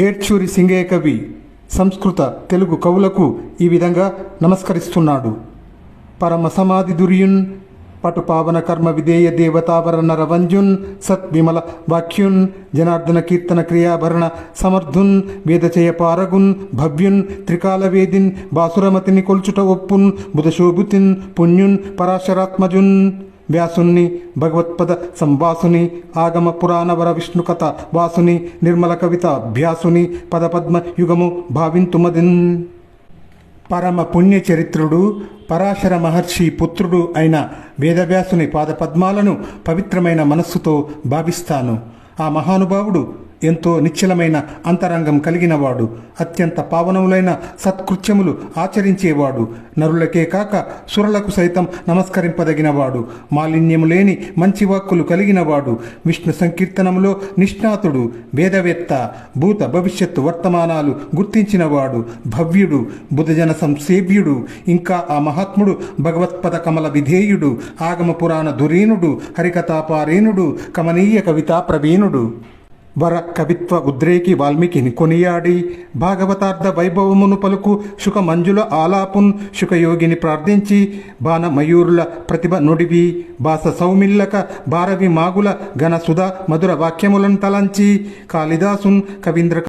ఏడ్చూరి సింగే కవి సంస్కృత తెలుగు కవులకు ఈ విధంగా నమస్కరిస్తున్నాడు. పరమ సమాధి దుర్యున్ పటు పావన కర్మ విధేయ దేవతావరణ రవంజున్ సత్ విమల వాక్యున్ జనార్దన కీర్తన క్రియాభరణ సమర్థున్ వేదచయ పారగున్ భవ్యున్ త్రికాల వేదిన్ బాసురమతిని కొల్చుట ఒప్పున్ బుధశోభుతిన్ పుణ్యున్ పరాశరాత్మజున్. వ్యాసుని భగవత్పద సంవాసుని ఆగమ పురాణవర విష్ణుకథ విష్ణు కథ వాసుని నిర్మల కవిత అభ్యాసుని పదపద్మ యుగము భావింతుమదిన్. పరమ పుణ్య చరిత్రుడు పరాశర మహర్షి పుత్రుడు అయిన వేదవ్యాసుని పాదపద్మాలను పవిత్రమైన మనస్సుతో భావిస్తాను. ఆ మహానుభావుడు ఎంతో నిశ్చలమైన అంతరంగం కలిగినవాడు అత్యంత పావనములైన సత్కృత్యములు ఆచరించేవాడు నరులకే కాక సురలకు సైతం నమస్కరింపదగినవాడు మాలిన్యము లేని మంచి వాక్కులు కలిగినవాడు విష్ణు సంకీర్తనములో నిష్ణాతుడు వేదవేత్త భూత భవిష్యత్తు వర్తమానాలు గుర్తించినవాడు భవ్యుడు బుధజన సంసేవ్యుడు ఇంకా ఆ మహాత్ముడు భగవత్పద కమల విధేయుడు ఆగమ పురాణ ధురీనుడు హరికథాపారేణుడు కమనీయ కవితా ప్రవీణుడు. వర కవిత్వ ఉద్రేకి వాల్మీకిని కొనియాడి భాగవతార్థ వైభవమును పలుకు శుక మంజుల ఆలాపున్ శుకయోగిని ప్రార్థించి బాణ మయూరుల ప్రతిభ నుడివి బాస సౌమిల్లక భారవి మాగుల ఘన సుధ మధుర వాక్యములను తలంచి కాళిదాసున్ కవీంద్ర